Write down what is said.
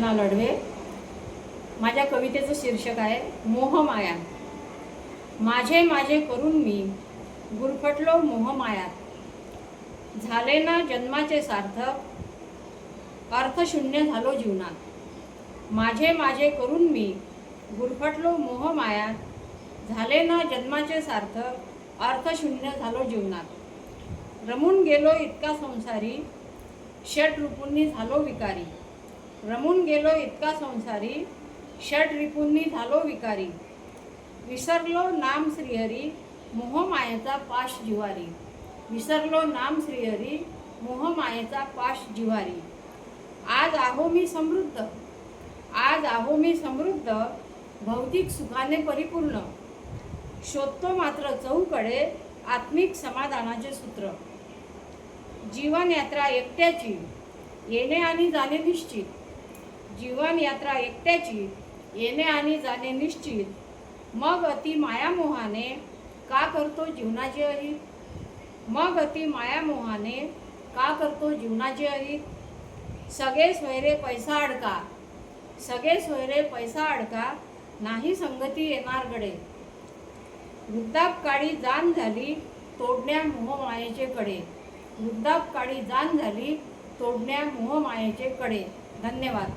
लढवे माझ्या कवितेचं शीर्षक आहे मोहमाया माझे माझे करून मी गुरफटलो मोहमायात झाले ना जन्माचे सार्थक अर्थशून्य झालो जीवनात. माझे माझे करून मी गुरफटलो मोहमायात झाले ना जन्माचे सार्थक अर्थशून्य झालो जीवनात. रमून गेलो इतका संसारी षट ऋपूंनी झालो विकारी. रमून गेलो इतका संसारी षट रिपूंनी झालो विकारी. विसरलो नाम श्रीहरी मोहमायेचा पाश जिवारी. विसरलो नाम श्रीहरी मोहमायेचा पाश जिवारी. आज आहो मी समृद्ध. आज आहो मी समृद्ध भौतिक सुखाने परिपूर्ण. शोधतो मात्र चहूकडे आत्मिक समाधानाचे सूत्र. जीवन यात्रा एकट्याची येणे आणि जाणे निश्चित. जीवन यात्रा एकट्याची येणे आणि जाणे निश्चित. मग अति मायामोहाने का करतो जीवनाचे अहित मग अति मायामोहाने का करतो जीवनाचे अहित सगळे सोयरे पैसा अडका. सगळे सोयरे पैसा अडका नाही संगती येणार गडे. वृद्धापकाळी जाण झाली तोडण्या मोहमायेचे कडे. वृद्धापकाळी जाण झाली तोडण्या मोहमायेचे कडे. धन्यवाद.